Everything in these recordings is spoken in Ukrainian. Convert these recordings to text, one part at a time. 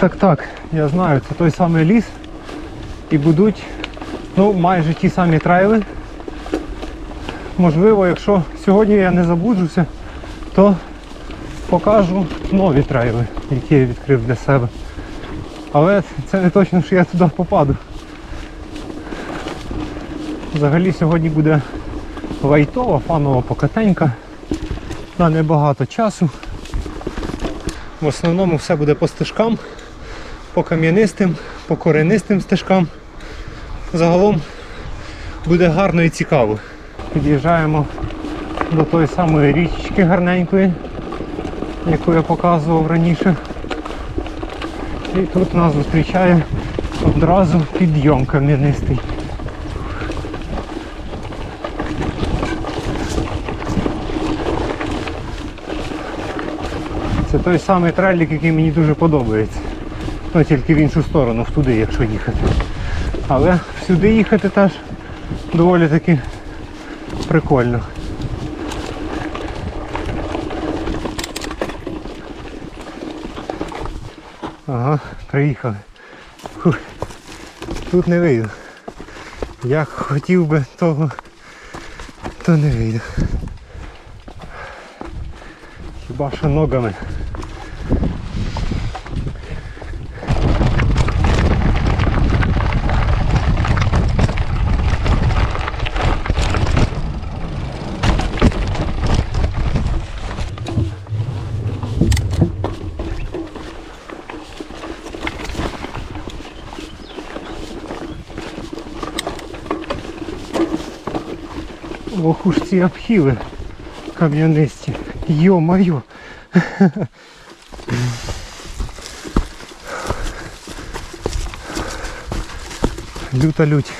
так, так. Я знаю, це той самий ліс. І будуть ну, майже ті самі трайли. Можливо, якщо сьогодні я не забуджуся, то покажу нові трайли, які я відкрив для себе. Але це не точно, що я туди попаду. Взагалі сьогодні буде лайтова, фанова покатенька. На небагато часу. В основному все буде по стежкам, по кам'янистим, по коренистим стежкам. Загалом буде гарно і цікаво. Під'їжджаємо до тої самої річки гарненької, яку я показував раніше. І тут нас зустрічає одразу підйом кам'янистий. Це той самий трелік, який мені дуже подобається. Ну тільки в іншу сторону, в туди, якщо їхати. Але сюди їхати теж доволі таки прикольно. Ага, приїхали. Фух. Тут не вийду. Як хотів би того, то не вийду. Хіба що ногами. Ох уж ці обхіли кам'янисті. Йо-моє. Люта лють.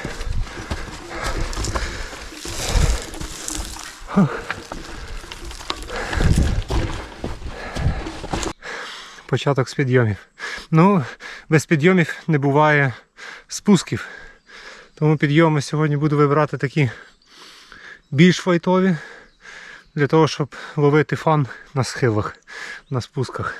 Початок з підйомів. Ну, без підйомів не буває спусків. Тому підйоми сьогодні буду вибирати такі більш файтові для того, щоб ловити фан на схилах, на спусках.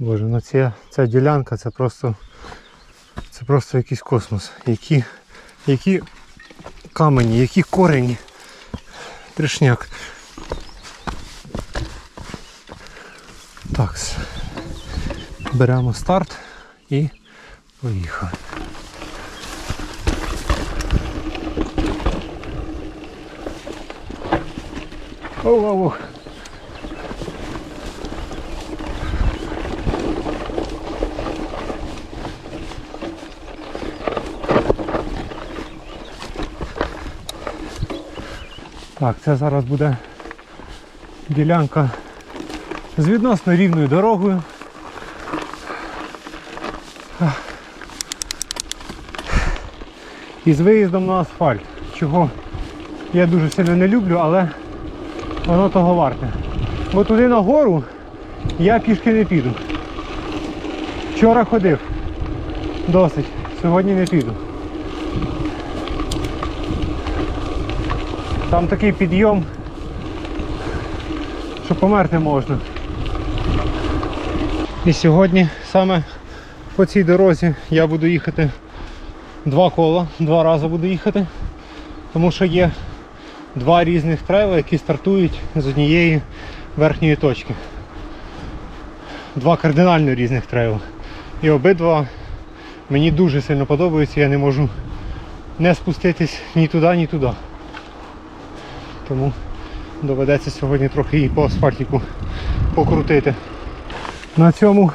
Боже, ну ця, ця ділянка це просто це просто якийсь космос. Які, які камені, які корені. Тришняк. Так. Беремо старт і поїхали. Оу-оу-оу. Так, це зараз буде ділянка з відносно рівною дорогою. І з виїздом на асфальт, чого я дуже сильно не люблю, але воно того варте. Бо туди на гору я пішки не піду. Вчора ходив. Досить. Сьогодні не піду. Там такий підйом, що померти можна. І сьогодні саме по цій дорозі я буду їхати два кола, два рази буду їхати, тому що є два різних трейли, які стартують з однієї верхньої точки. Два кардинально різних трейли. І обидва мені дуже сильно подобаються, я не можу не спуститись ні туди, ні туди. Тому доведеться сьогодні трохи і по асфальтику покрутити. На цьому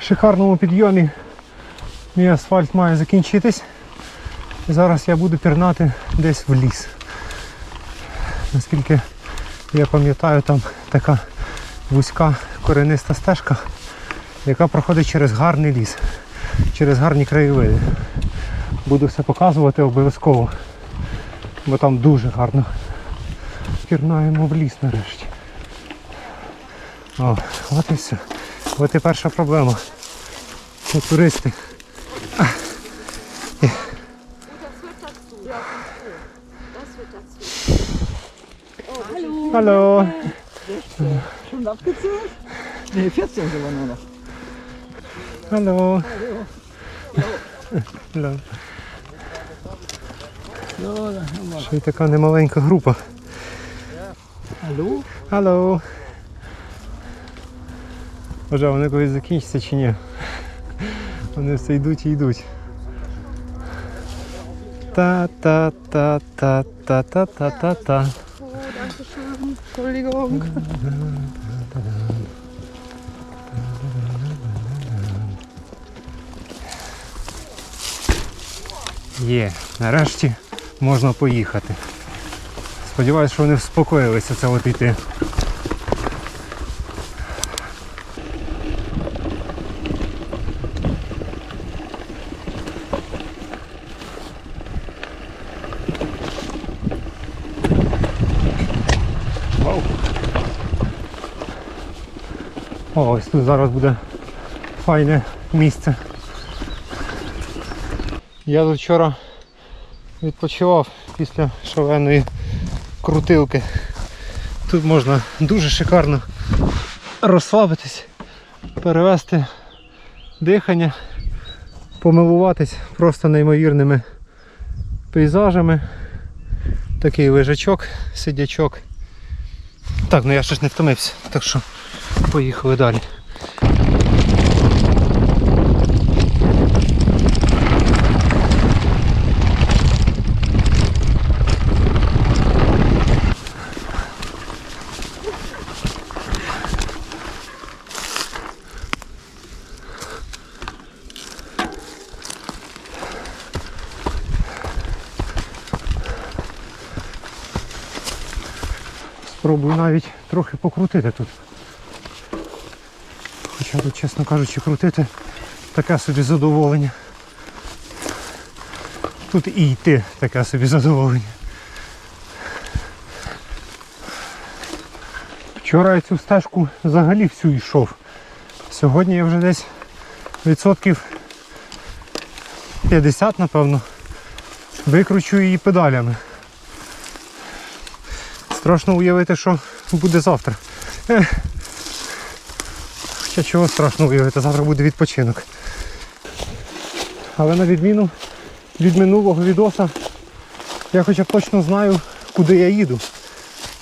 шикарному підйомі мій асфальт має закінчитись. Зараз я буду пірнати десь в ліс. Наскільки я пам'ятаю, там така вузька корениста стежка, яка проходить через гарний ліс, через гарні краєвиди. Буду все показувати обов'язково, бо там дуже гарно. Пірнаємо в ліс нарешті. О, от і все. От і перша проблема. Це туристи. Oh, hallo. Hallo. Schon abgezählt? Nee, 14 sind wir nur noch. Hallo. Hallo. Wir. Ще й така немаленька група. Hallo? Алло. Боже, вони колись закінчаться чи ні? Вони все йдуть і йдуть. Та-та-та-та-та-та-та-та. Є, нарешті можна поїхати. Сподіваюсь, що вони вспокоїлися це от йти. О, ось тут зараз буде файне місце. Я тут вчора відпочивав після шаленої крутилки. Тут можна дуже шикарно розслабитись, перевести дихання, помилуватись просто неймовірними пейзажами. Такий лежачок, сидячок. Так, ну я ще ж не втомився, так що поїхали далі. Спробую навіть трохи покрутити тут. Хоча тут, чесно кажучи, крутити таке собі задоволення. Тут і йти таке собі задоволення. Вчора я цю стежку взагалі всю йшов. Сьогодні я вже десь відсотків 50, напевно, викручу її педалями. Страшно уявити, що буде завтра. Хоча чого страшно уявити, завтра буде відпочинок. Але на відміну від минулого відоса я хоча б точно знаю, куди я їду.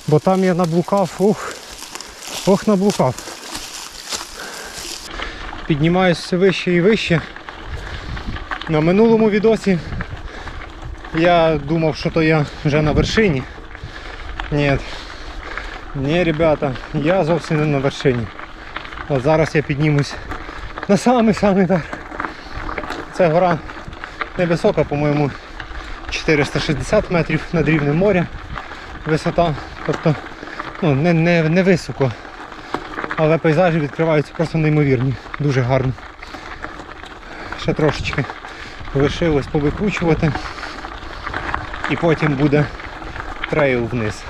Бо там я наблукав, ох, ох наблукав. Піднімаюсь все вище і вище. На минулому відосі я думав, що то я вже на вершині. Ні. Ні, ребята, я зовсім не на вершині. От зараз я піднімусь на самий-самий верх. Це гора невисока, по-моєму, 460 метрів над рівнем моря. Висота. Тобто ну, не, не, не високо. Але пейзажі відкриваються просто неймовірні. Дуже гарно. Ще трошечки лишилось повикручувати. І потім буде трейл вниз.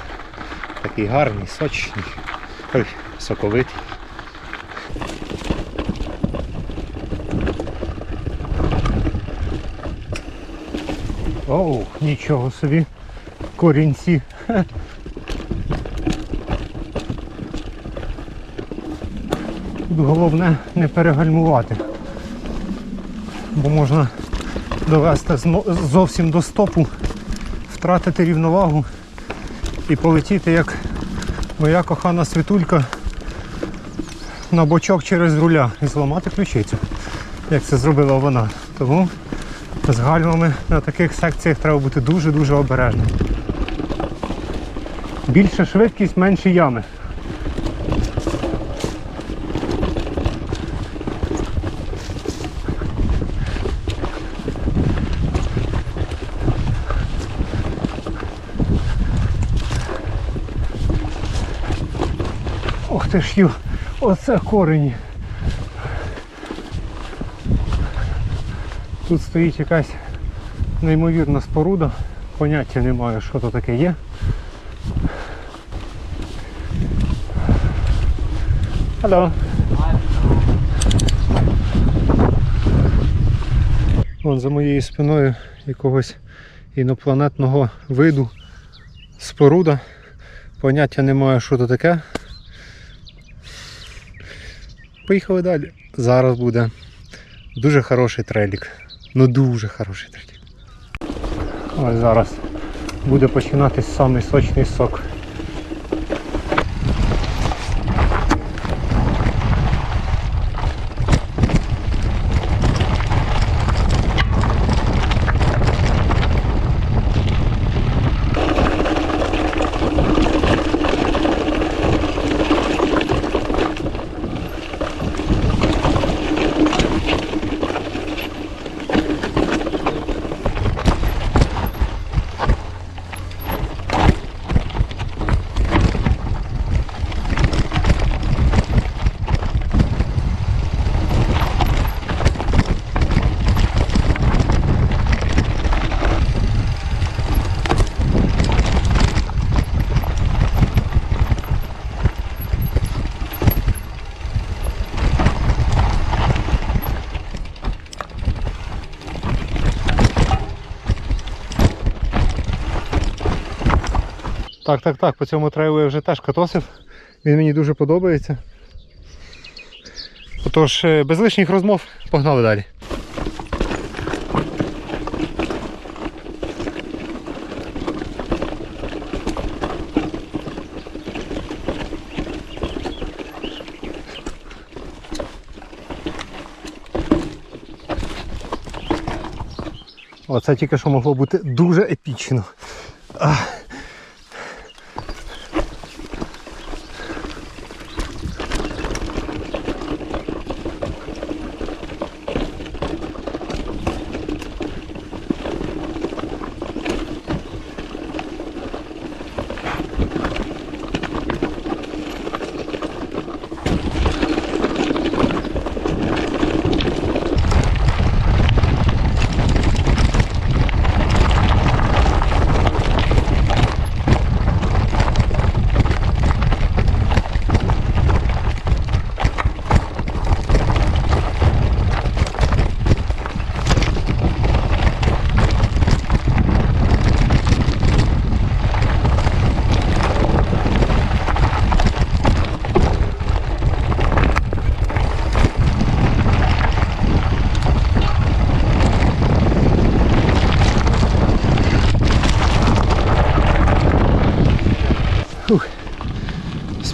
Такий гарний, сочний, ой, соковитий. Оу, нічого собі. Корінці. Тут головне не перегальмувати. Бо можна довести зовсім до стопу, втратити рівновагу і полетіти як моя кохана світулька на бочок через руля і зламати ключицю, як це зробила вона. Тому з гальмами на таких секціях треба бути дуже-дуже обережним. Більша швидкість, менші ями. Ти ж оце корені. Тут стоїть якась неймовірна споруда. Поняття не маю, що то таке є. Алло. Вон за моєю спиною якогось інопланетного виду споруда. Поняття не маю, що то таке. Поїхали далі. Зараз буде дуже хороший трейлік. Ну дуже хороший трейлік. Ось зараз буде починатись самий сочний сок. Так, так, так, по цьому трейлу я вже теж катосив. Він мені дуже подобається. Отож, е, без лишніх розмов погнали далі. Оце тільки що могло бути дуже епічно.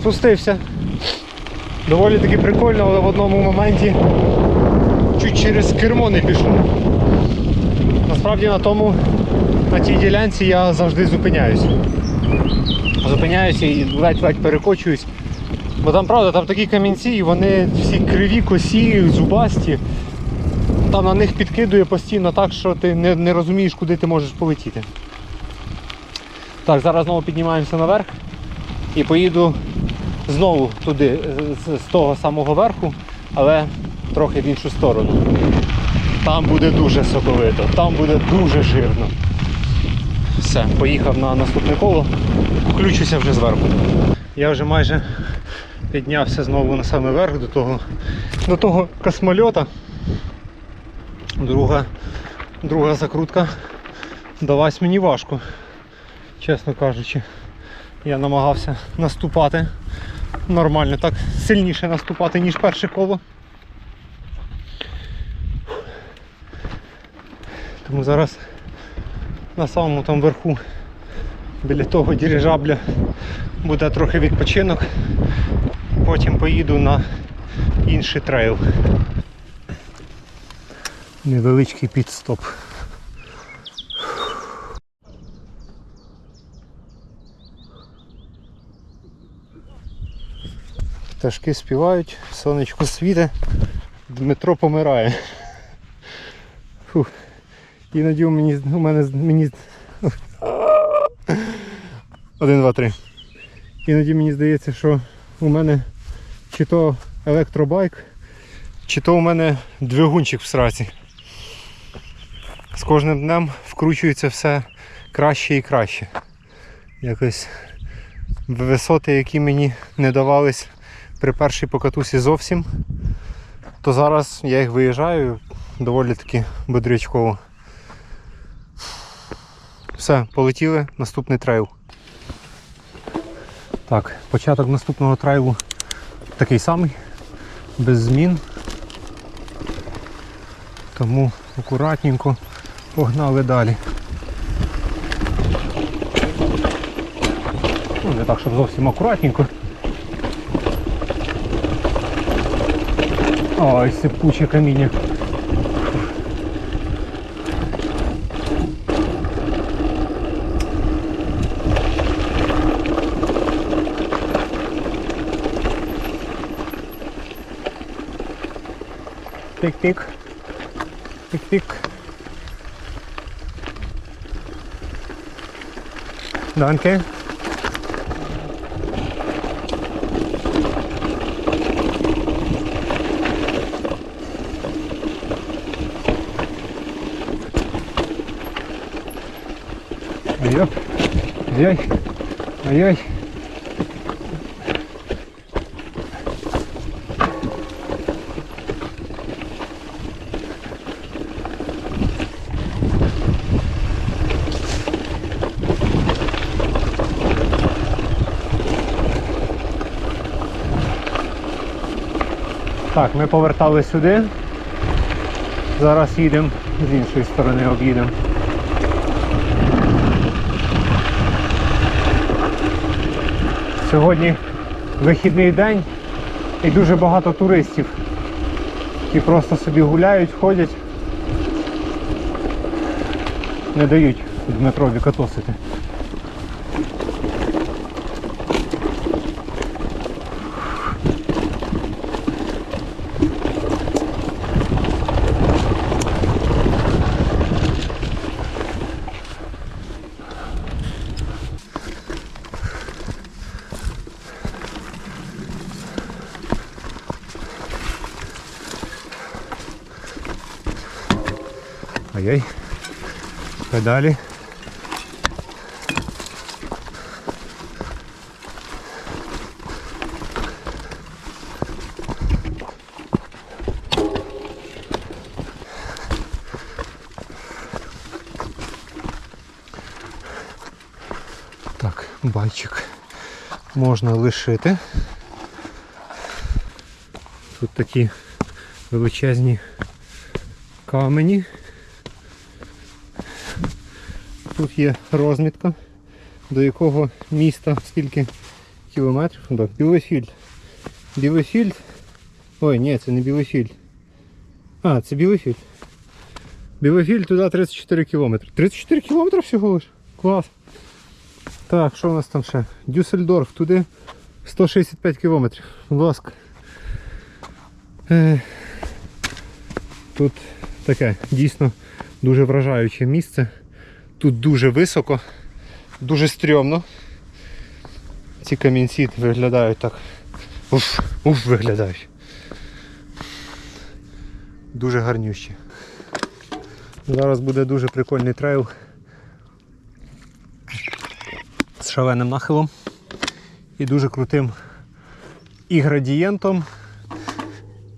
Спустився. Доволі таки прикольно, але в одному моменті чуть через кермо не пішов. Насправді на тому, на тій ділянці я завжди зупиняюсь. Зупиняюся і ледь-ледь перекочуюсь. Бо там правда, там такі камінці, і вони всі криві, косі, зубасті. Там на них підкидує постійно так, що ти не, не розумієш, куди ти можеш полетіти. Так, зараз знову піднімаємося наверх і поїду знову туди, з, з того самого верху, але трохи в іншу сторону. Там буде дуже соковито, там буде дуже жирно. Все, поїхав на наступне коло, включуся вже зверху. Я вже майже піднявся знову на самий верх до того, до того космольота. Друга, друга закрутка далась мені важко, чесно кажучи. Я намагався наступати нормально, так сильніше наступати, ніж перше коло. Тому зараз на самому там верху біля того дирижабля буде трохи відпочинок. Потім поїду на інший трейл. Невеличкий підстоп. Пташки співають, сонечко світе, Дмитро помирає. Фух. Іноді у мені у мене мені. Один, два, три. Іноді мені здається, що у мене чи то електробайк, чи то у мене двигунчик в сраці. З кожним днем вкручується все краще і краще. Якось висоти, які мені не давались при першій покатусі зовсім, то зараз я їх виїжджаю доволі таки бодрячково. Все, полетіли, наступний трейл. Так, початок наступного трейлу такий самий, без змін. Тому акуратненько погнали далі. Ну, не так, щоб зовсім акуратненько. Ой, сипуче каміння. Тик-тик. Тик-тик. Danke. Ай-яй. Ай-яй. Так, ми повертали сюди. Зараз їдемо з іншої сторони об'їдемо. Сьогодні вихідний день і дуже багато туристів, які просто собі гуляють, ходять, не дають Дмитрові катосити. Ай-яй. Педалі. Так, байчик можна лишити. Тут такі величезні камені. Тут є розмітка, до якого міста скільки кілометрів. Так, Білофільд. Білофільд. Ой, ні, це не Білофільд. А, це Білофільд. Білофільд туди 34 кілометри. 34 кілометри всього лиш? Клас. Так, що у нас там ще? Дюссельдорф, туди 165 кілометрів. Будь ласка. Е, Тут таке дійсно дуже вражаюче місце. Тут дуже високо, дуже стрьомно. Ці камінці виглядають так. Уф, уф, виглядають. Дуже гарнющі. Зараз буде дуже прикольний трейл з шаленим нахилом і дуже крутим і градієнтом,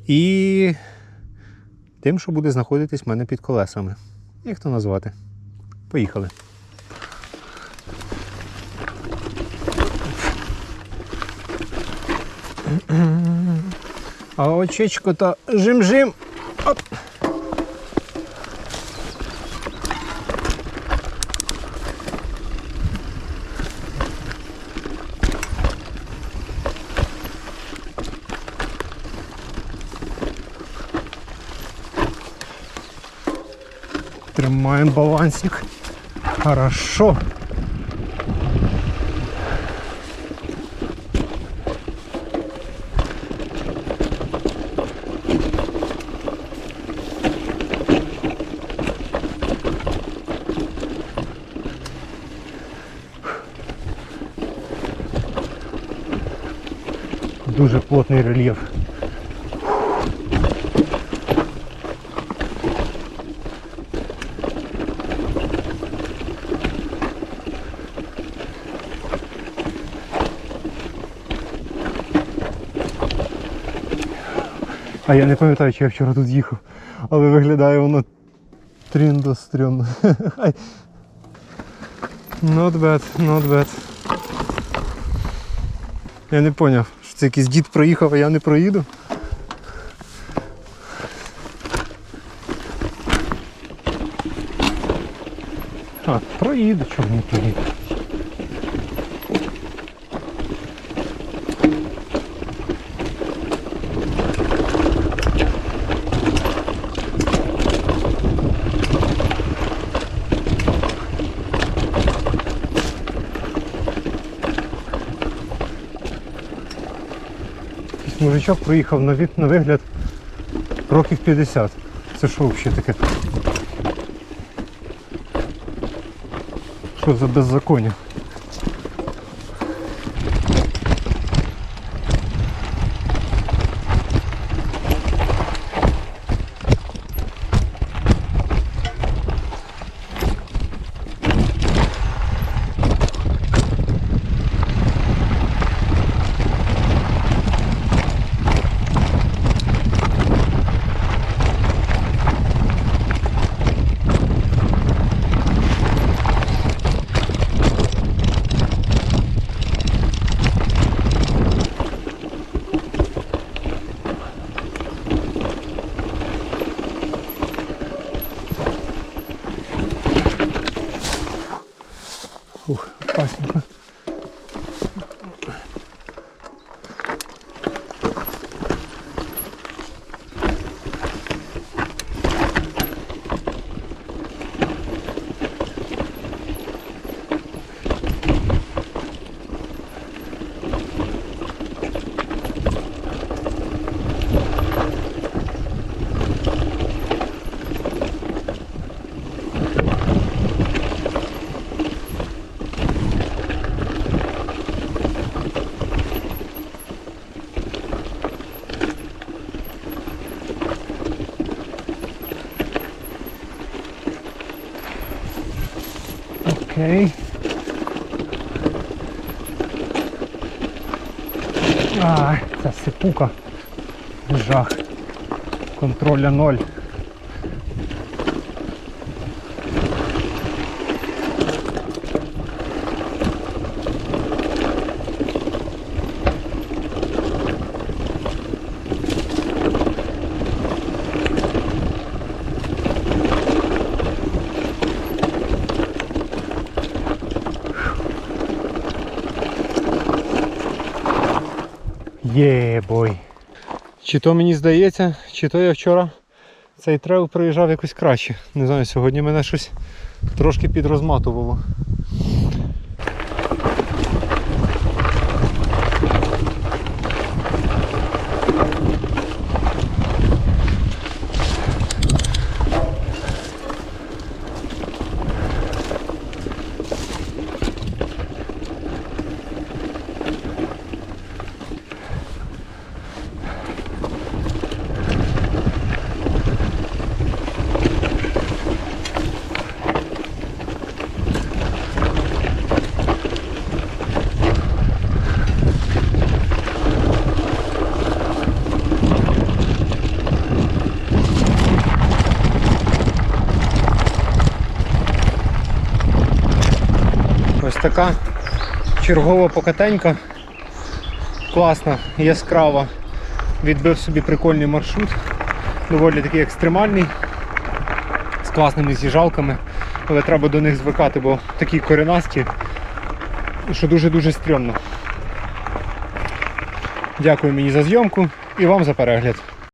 і тим, що буде знаходитись в мене під колесами. Як то назвати? Поїхали. А очечко то жим-жим. Оп. Тримаємо балансик. хорошо. Дуже плотный рельеф. А я не пам'ятаю, чи я вчора тут їхав, але виглядає воно тріндо стрьомно. Not bad, not bad. Я не зрозумів, що це якийсь дід проїхав, а я не проїду. А, проїду, чого не проїду. Мужичок проїхав на, від, на вигляд років 50. Це що взагалі таке? Що за беззаконня? Окей. А, це сипука. Жах. Контроля ноль. Є бой. Чи то мені здається, чи то я вчора цей трейл проїжджав якось краще. Не знаю, сьогодні мене щось трошки підрозматувало. Ось така чергова покатенька. Класна, яскрава. Відбив собі прикольний маршрут. Доволі такий екстремальний, з класними з'їжджалками. Але треба до них звикати, бо такі коренасті, що дуже-дуже стрьомно. Дякую мені за зйомку і вам за перегляд.